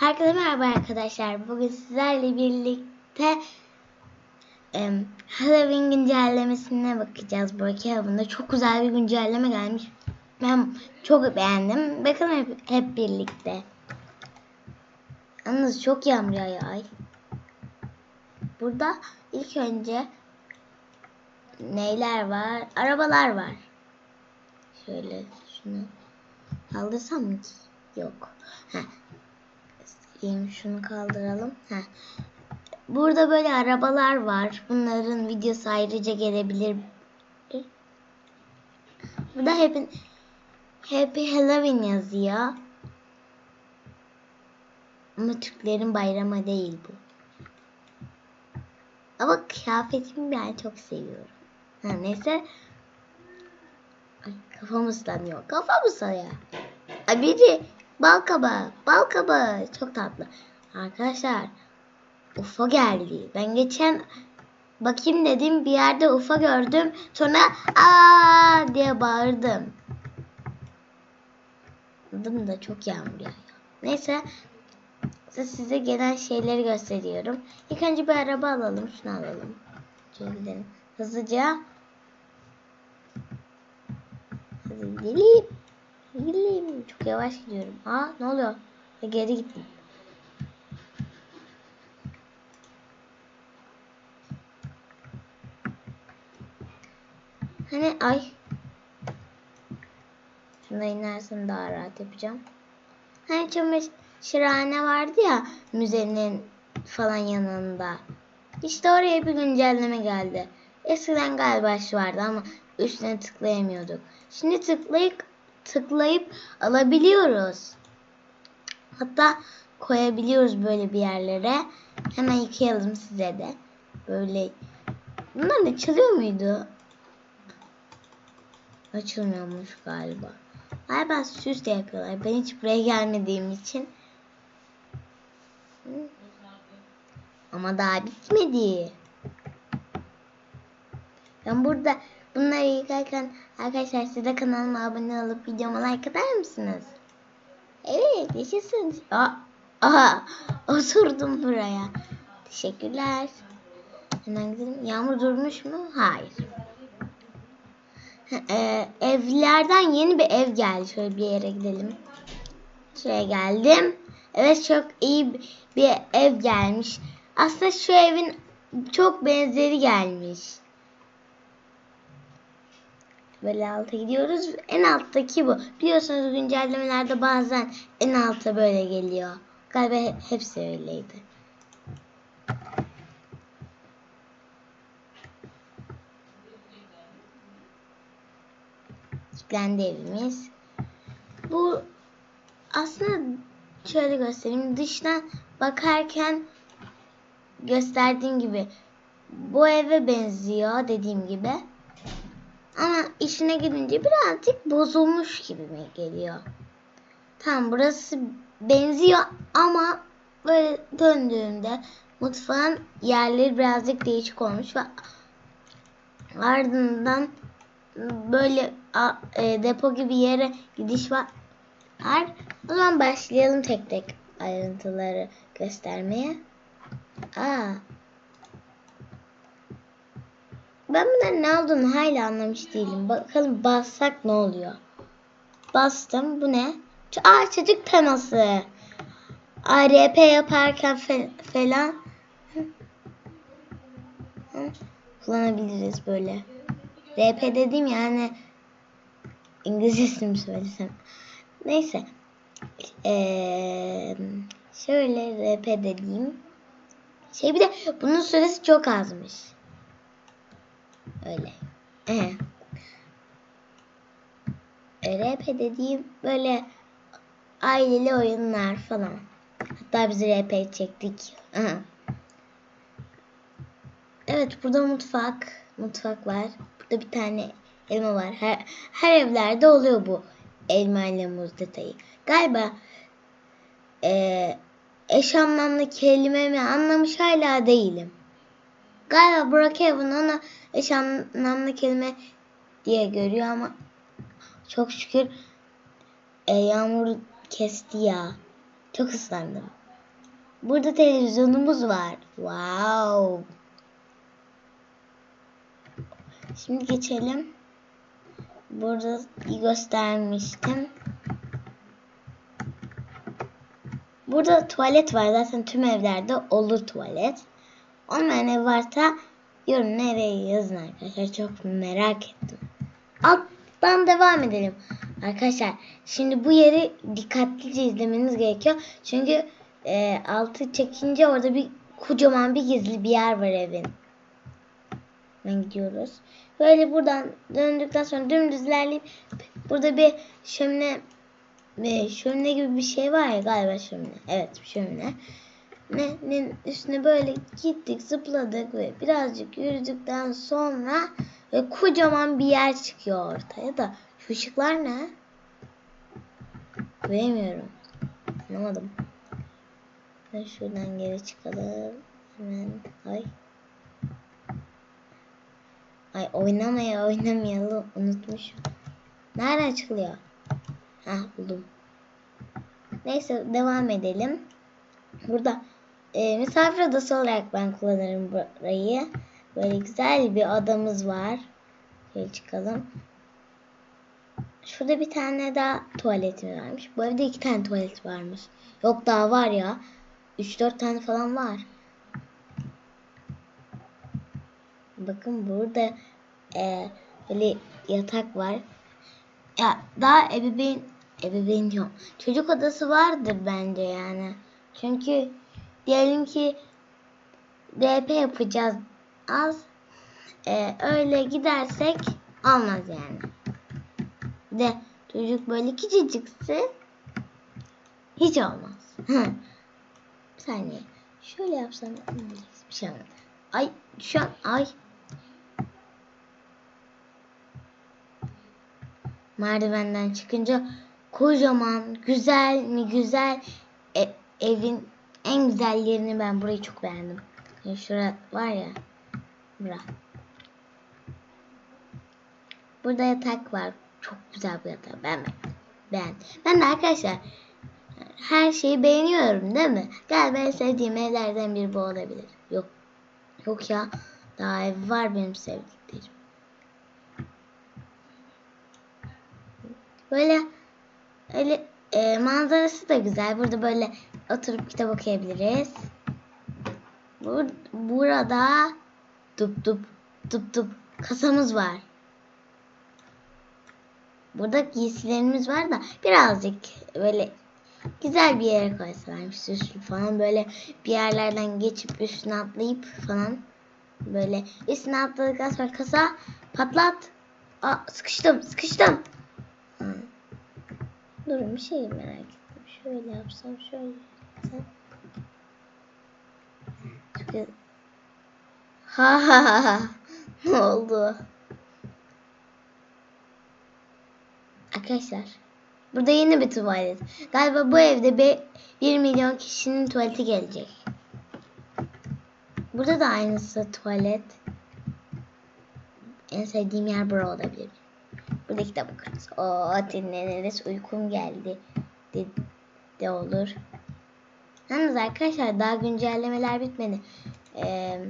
Herkese merhaba arkadaşlar. Bugün sizlerle birlikte em, Halloween güncellemesine bakacağız. Brookhaven'da çok güzel bir güncelleme gelmiş. Ben çok beğendim. Bakalım hep, hep birlikte. Yalnız çok yağmur ay. Burada ilk önce neyler var? Arabalar var. Şöyle şunu kaldırsam mı ki? Yok. Heh. Sileyim şunu kaldıralım. Heh. Burada böyle arabalar var. Bunların videosu ayrıca gelebilir. Burada Happy, Happy Halloween yazıyor. Ama Türklerin bayramı değil bu. Ama kıyafetimi ben çok seviyorum. Ha, neyse. Ay, kafam ıslanıyor. Kafam ıslanıyor. Biri bal kabağı. Bal kabağı. Çok tatlı. Arkadaşlar UFO geldi. Ben geçen bakayım dedim bir yerde UFO gördüm. Sonra aa diye bağırdım. Adım da çok yağmur yağıyor. Neyse size gelen şeyleri gösteriyorum. İlk önce bir araba alalım. Şunu alalım. Şöyle gidelim. Hızlıca. Hadi gidelim. Gidelim. Çok yavaş gidiyorum. Aa ne oluyor? Geri gittim. Hani ay. Şuna inersen daha rahat yapacağım. Hani çamaşırhane vardı ya müzenin falan yanında. İşte oraya bir güncelleme geldi. Eskiden galiba şu vardı ama üstüne tıklayamıyorduk. Şimdi tıklayıp tıklayıp alabiliyoruz. Hatta koyabiliyoruz böyle bir yerlere. Hemen yıkayalım size de. Böyle Bunlar açılıyor muydu? Açılmıyormuş galiba. Galiba süs de yapıyorlar. Ben hiç buraya gelmediğim için. Ama daha bitmedi. Ben burada bunları yıkarken arkadaşlar siz de kanalıma abone olup videoma like atar mısınız? Evet yaşasın. Aa, aha oturdum buraya. Teşekkürler. Hemen gidelim. Yağmur durmuş mu? Hayır. Ee, evlerden yeni bir ev geldi. Şöyle bir yere gidelim. Şuraya geldim. Evet çok iyi bir ev gelmiş. Aslında şu evin çok benzeri gelmiş. Böyle alta gidiyoruz. En alttaki bu. Biliyorsunuz güncellemelerde bazen en alta böyle geliyor. Galiba hepsi öyleydi. kilitlendi evimiz. Bu aslında şöyle göstereyim. Dıştan bakarken gösterdiğim gibi bu eve benziyor dediğim gibi. Ama işine gidince birazcık bozulmuş gibi mi geliyor. Tam burası benziyor ama böyle döndüğümde mutfağın yerleri birazcık değişik olmuş ve ardından böyle e, depo gibi yere gidiş var. O zaman başlayalım tek tek ayrıntıları göstermeye. Aa. Ben bunların ne olduğunu hala anlamış değilim. Bakalım bassak ne oluyor? Bastım. Bu ne? Aa çocuk teması. ARP yaparken fe falan kullanabiliriz böyle. RP dediğim yani İngilizcesini mi söylesem. Neyse. Ee, şöyle RP dediğim. Şey bir de bunun süresi çok azmış. Öyle. Ee. RP dediğim böyle aileli oyunlar falan. Hatta biz RP çektik. Aha. Evet burada mutfak. Mutfak var. Burada bir tane elma var. Her, her evlerde oluyor bu elma ile muz detayı. Galiba e, eş anlamlı kelimemi anlamış hala değilim. Galiba Brookhaven ona eş anlamlı kelime diye görüyor ama çok şükür e, yağmur kesti ya. Çok ıslandım. Burada televizyonumuz var. Wow. Şimdi geçelim. Burada göstermiştim. Burada tuvalet var. Zaten tüm evlerde olur tuvalet. Olmayan ev varsa yorum nereye yazın arkadaşlar. Çok merak ettim. Alttan devam edelim. Arkadaşlar şimdi bu yeri dikkatlice izlemeniz gerekiyor. Çünkü e, altı çekince orada bir kocaman bir gizli bir yer var evin. Ben gidiyoruz. Böyle buradan döndükten sonra dümdüz ilerleyip burada bir şömine ve şömine gibi bir şey var ya galiba şömine. Evet şömine. Ne, üstüne böyle gittik zıpladık ve birazcık yürüdükten sonra ve kocaman bir yer çıkıyor ortaya da şu ışıklar ne? Bilmiyorum. Anlamadım. Ben şuradan geri çıkalım. Hemen ay. Ay oynamaya oynamayalım unutmuşum. Nereden çıkılıyor? Ha buldum. Neyse devam edelim. Burada e, misafir odası olarak ben kullanırım burayı. Böyle güzel bir odamız var. Şöyle çıkalım. Şurada bir tane daha tuvaletimiz varmış. Bu evde iki tane tuvalet varmış. Yok daha var ya. 3-4 tane falan var. Bakın burada e, böyle yatak var. Ya daha ebeveyn ebeveyn diyorum. Çocuk odası vardır bence yani. Çünkü diyelim ki DP yapacağız az. E, öyle gidersek olmaz yani. De çocuk böyle küçücükse hiç olmaz. bir saniye. Şöyle yapsam bir şey olmaz. Ay şu an ay merdivenden çıkınca kocaman güzel mi güzel e, evin en güzel yerini ben burayı çok beğendim. Yani şura var ya bura. Burada yatak var. Çok güzel bir yatak. Ben ben. Ben de arkadaşlar her şeyi beğeniyorum değil mi? Galiba en sevdiğim evlerden biri bu olabilir. Yok. Yok ya. Daha ev var benim sevdiklerim. Böyle öyle e, manzarası da güzel. Burada böyle oturup kitap okuyabiliriz. Bur burada dup dup dup dup kasamız var. Burada giysilerimiz var da birazcık böyle güzel bir yere koysalarmış süslü falan böyle bir yerlerden geçip üstüne atlayıp falan böyle üstüne atladıktan sonra kasa patlat. Aa, sıkıştım sıkıştım. Durun bir şey merak ettim. Şöyle yapsam şöyle Çünkü ha ha ha ha ne oldu? Arkadaşlar burada yeni bir tuvalet. Galiba bu evde bir 1 milyon kişinin tuvaleti gelecek. Burada da aynısı tuvalet. En sevdiğim yer bura olabilir. Burada kitap okuruz. O dinleniriz. Uykum geldi. De, de olur. Yalnız arkadaşlar daha güncellemeler bitmedi. Ee,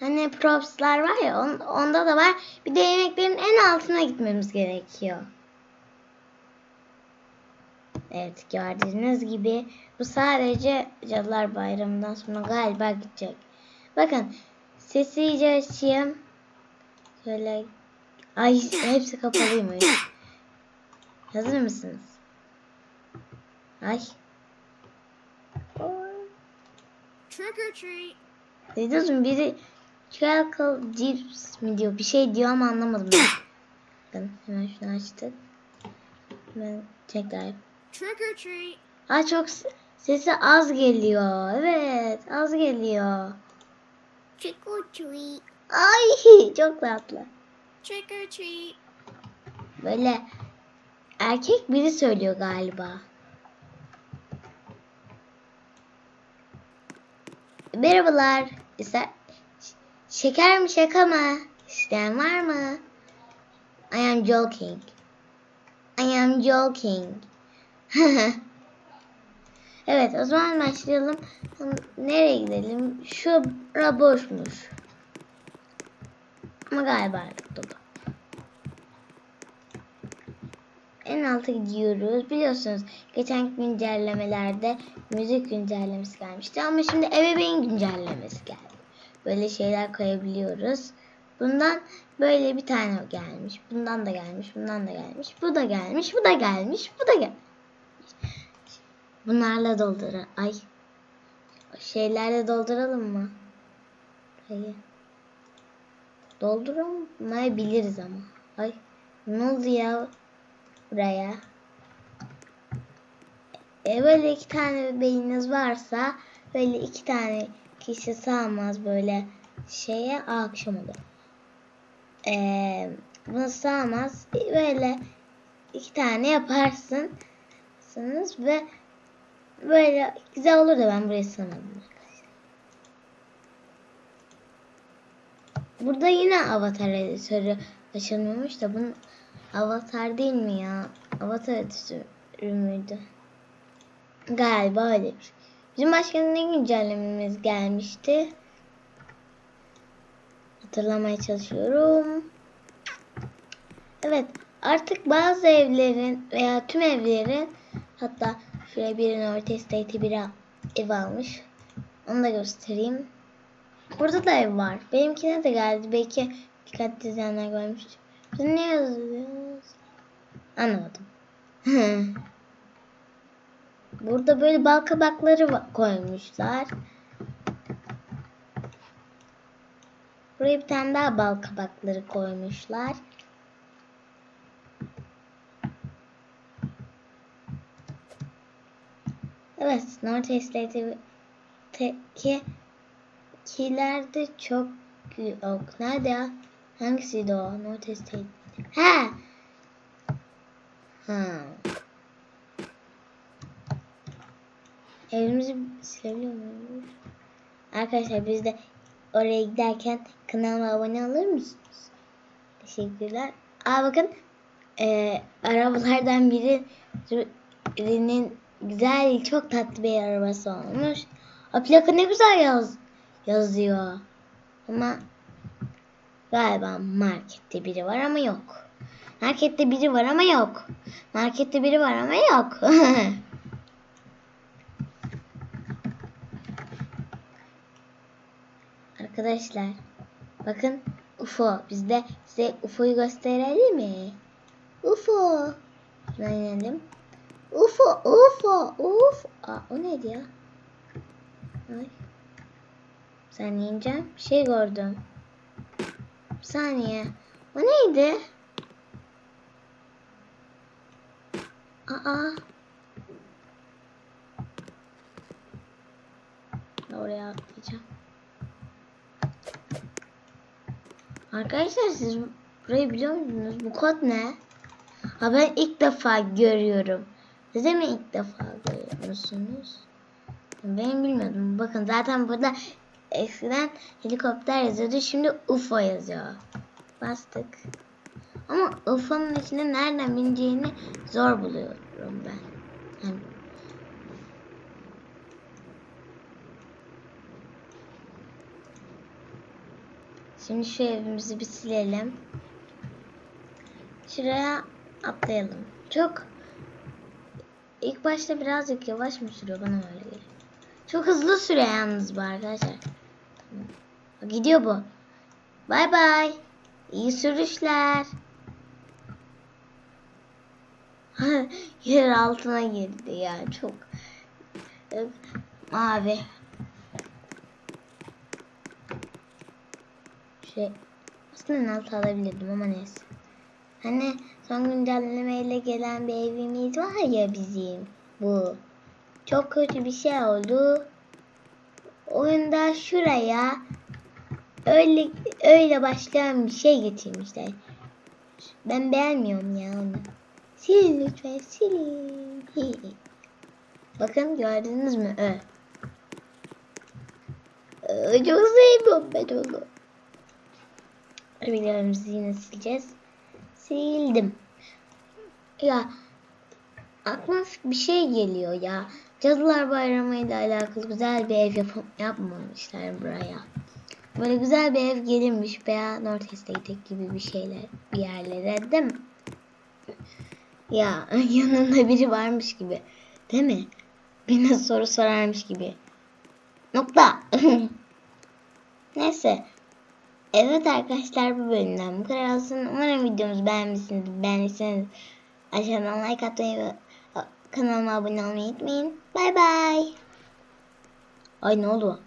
hani propslar var ya on, onda da var. Bir de yemeklerin en altına gitmemiz gerekiyor. Evet gördüğünüz gibi bu sadece Cadılar Bayramı'ndan sonra galiba gidecek. Bakın sesi iyice açayım. Şöyle ay hepsi kapalıymış. Hazır mısınız? Ay. Trick or treat. Duydunuz? Biri Chuckle Chips mi diyor? Bir şey diyor ama anlamadım. ben. Bakın hemen şunu açtık. Hemen tekrar. Trick or treat. Aa çok sesi az geliyor. Evet az geliyor. Trick or treat. Ay çok tatlı. Trick or treat. Böyle erkek biri söylüyor galiba. Merhabalar. İster şeker mi şaka mı? İsteyen var mı? I am joking. I am joking. Evet o zaman başlayalım. Nereye gidelim? Şura boşmuş. Ama galiba dolu. En alta gidiyoruz. Biliyorsunuz geçen güncellemelerde müzik güncellemesi gelmişti. Ama şimdi ebeveyn güncellemesi geldi. Böyle şeyler koyabiliyoruz. Bundan böyle bir tane gelmiş. Bundan da gelmiş. Bundan da gelmiş. Bu da gelmiş. Bu da gelmiş. Bu da gelmiş. Bunlarla doldur. Ay. Şeylerle dolduralım mı? Hayır. Dolduramayabiliriz ama. Ay. Ne oldu ya? Buraya. E böyle iki tane beyniniz varsa böyle iki tane kişi sığmaz böyle şeye akşam oluyor. Ee, bunu sığmaz. Böyle iki tane yaparsın. Ve böyle güzel olur da ben sığmadım arkadaşlar. Burada yine avatar editörü açılmıyormuş da bunun avatar değil mi ya? Avatar editörü müydü? Galiba öyleymiş. Bizim başka ne güncellememiz gelmişti? Hatırlamaya çalışıyorum. Evet artık bazı evlerin veya tüm evlerin hatta şuraya birinin orta estate'i bir ev almış. Onu da göstereyim. Burada da ev var. Benimkine de geldi. Belki dikkat izleyenler görmüştür. Ne yazıyoruz? Anlamadım. Burada böyle bal kabakları koymuşlar. Buraya bir tane daha bal kabakları koymuşlar. Evet, North Estate'deki kilerde çok yok. Nerede ya? Hangisiydi o? North Estate. Ha. Evimizi silebiliyor muyuz? Arkadaşlar biz de oraya giderken kanalıma abone olur musunuz? Teşekkürler. Aa bakın eee, arabalardan biri birinin güzel çok tatlı bir arabası olmuş. O plaka ne güzel yaz yazıyor. Ama galiba markette biri var ama yok. Markette biri var ama yok. Markette biri var ama yok. Arkadaşlar bakın UFO. Biz de size UFO'yu gösterelim mi? UFO. Şuna inelim. UFO, UFO, UFO. Aa, o neydi ya? Ay. Saniye ineceğim. Bir şey gördüm. Bir saniye. O neydi? Aa. Oraya atlayacağım. Arkadaşlar siz burayı biliyor musunuz? Bu kod ne? Ha ben ilk defa görüyorum. Siz de mi ilk defa görüyorsunuz? Ben bilmiyordum. Bakın zaten burada eskiden helikopter yazıyordu. Şimdi UFO yazıyor. Bastık. Ama UFO'nun içine nereden bineceğini zor buluyorum ben. Yani Şimdi şu evimizi bir silelim. Şuraya atlayalım. Çok ilk başta birazcık yavaş mı sürüyor bana öyle geliyor. Çok hızlı sürüyor yalnız bu arkadaşlar. Gidiyor bu. Bay bay. İyi sürüşler. Yer altına girdi ya çok mavi. Şey aslında en altı alabilirdim ama neyse. Hani son güncellemeyle gelen bir evimiz var ya bizim bu. Çok kötü bir şey oldu. Oyunda şuraya öyle öyle başlayan bir şey getirmişler. Ben beğenmiyorum ya onu. Silin lütfen silin. Bakın gördünüz mü? Ö. Ö, Çok sevmiyorum ben onu. Videolarımızı yine sileceğiz. Sildim. Ya aklıma bir şey geliyor ya. Cadılar Bayramı ile alakalı güzel bir ev yapım, yapmamışlar buraya. Böyle güzel bir ev gelirmiş veya North Estate gibi bir şeyler bir yerlere değil mi? Ya yanında biri varmış gibi. Değil mi? Birine soru sorarmış gibi. Nokta. Neyse. Evet arkadaşlar bu bölümden bu kadar olsun. Umarım videomuzu beğenmişsiniz. Beğendiyseniz aşağıdan like atmayı ve kanalıma abone olmayı unutmayın. Bay bay. Ay ne oldu?